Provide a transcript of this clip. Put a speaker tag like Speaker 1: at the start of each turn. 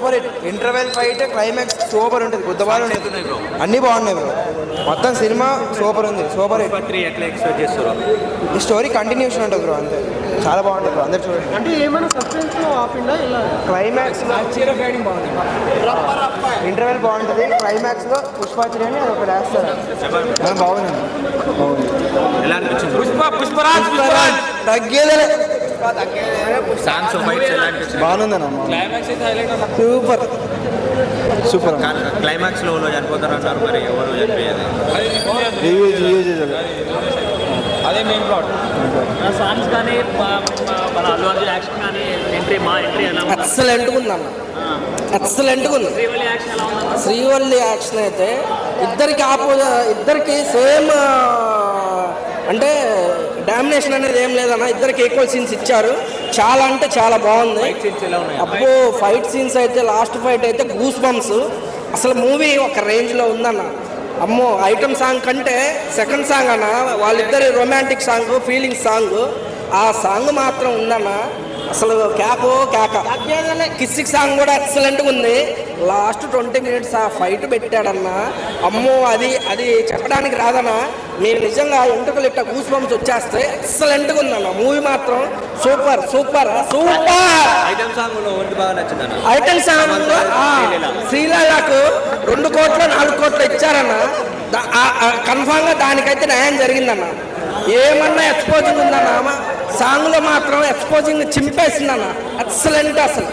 Speaker 1: Super hit interval fight climax super ఉంటుంది. బుద్ధవారం
Speaker 2: bro
Speaker 1: అన్నీ బాగున్నాయి బ్రో మొత్తం సినిమా సూపర్ ఉంది. సూపర్ హిట్
Speaker 2: త్రీ ఎట్లా ఎక్స్పెక్ట్ చేస్తారు?
Speaker 1: ఈ స్టోరీ కంటిన్యూషన్ ఉంటుంది బ్రో అంతే. చాలా బాగుంటుంది బ్రో అందరు చూడండి.
Speaker 3: అంటే ఏమైనా సస్పెన్స్లో ఆపిండా ఇలా
Speaker 1: క్లైమాక్స్ ఇంటర్వెల్ బాగుంటుంది. క్లైమాక్స్లో పుష్పాత్రి అని ఒకటి వేస్తారు. బాగుంది.
Speaker 2: పుష్ప పుష్పరాజ్ పుష్పరాజ్.
Speaker 1: తగ్గేదే
Speaker 2: సాంగ్స్
Speaker 1: బాగుందన్న సూపర్. సూపర్
Speaker 2: క్లైమాక్స్లో చనిపోతారు అన్నారు మరి ఎవరు చనిపోయేది?
Speaker 4: సాంగ్స్ కానీ మా- మా- మన అల్లు అర్జున్ యాక్షన్ కానీ ఎంట్రీ మా ఎంట్రీ ఎలా ఉంది.
Speaker 5: ఉందన్న
Speaker 4: యాక్షన్ ఎలా ఉంది.
Speaker 5: శ్రీవల్లి యాక్షన్ అయితే ఇద్దరికి ఆపో ఇద్దరికి సేమ్ అంటే డామినేషన్ అనేది ఏం లేదన్న ఇద్దరికి ఈక్వల్ సీన్స్ ఇచ్చారు. చాలా అంటే చాలా బాగుంది. అబ్బో ఫైట్ సీన్స్ అయితే లాస్ట్ ఫైట్ అయితే గూస్ బంప్స్ అసలు మూవీ ఒక రేంజ్లో ఉందన్న. అమ్మో ఐటమ్ సాంగ్ కంటే సెకండ్ సాంగ్ అన్న వాళ్ళిద్దరి రొమాంటిక్ సాంగ్ ఫీలింగ్ సాంగ్ ఆ సాంగ్ మాత్రం ఉందన్న. అసలు క్యాకో క్యాక. కిస్సిక్ సాంగ్ కూడా ఎక్సలెంట్గా ఉంది. లాస్ట్ ట్వంటీ మినిట్స్ ఆ ఫైట్ పెట్టాడన్న. అమ్మో అది అది చెప్పడానికి రాదన్న. మీరు నిజంగా ఎంటుకలు ఇట్ట గూస్ బంప్స్ వచ్చేస్తే ఎక్సలెంట్గా ఉందన్న. మూవీ మాత్రం super super super
Speaker 2: item song
Speaker 5: item song శ్రీలీలకు రెండు కోట్లు నాలుగు కోట్లు ఇచ్చారన్న. కన్ఫామ్గా దానికైతే న్యాయం జరిగిందన్న. ఏమన్నా ఎక్స్పోజింగ్ సాంగ్లో మాత్రం ఎక్స్పోజింగ్ చింపేసిందన్న ఎక్సలెంట్ అసలు.